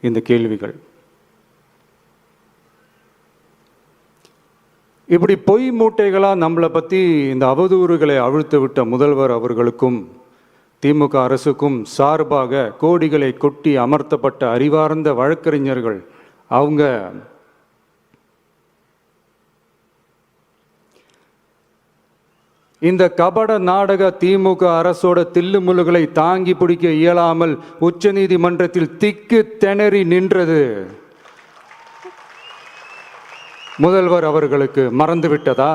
இந்த கேள்விகள். இப்படி பொய் மூட்டைகளாக நம்மளை பற்றி இந்த அவதூறுகளை அவிழ்த்து விட்ட முதல்வர் அவர்களுக்கும் திமுக அரசுக்கும் சார்பாக கோடிகளை கொட்டி அமர்த்தப்பட்ட அறிவார்ந்த வழக்கறிஞர்கள் அவங்க இந்த கபட நாடக திமுக அரசோட தில்லுமுல்லுகளை தாங்கி பிடிக்க இயலாமல் உச்சநீதிமன்றத்தில் திக்கு திணறி நின்றது. முதல்வர் அவர்களுக்கு மறந்துவிட்டதா?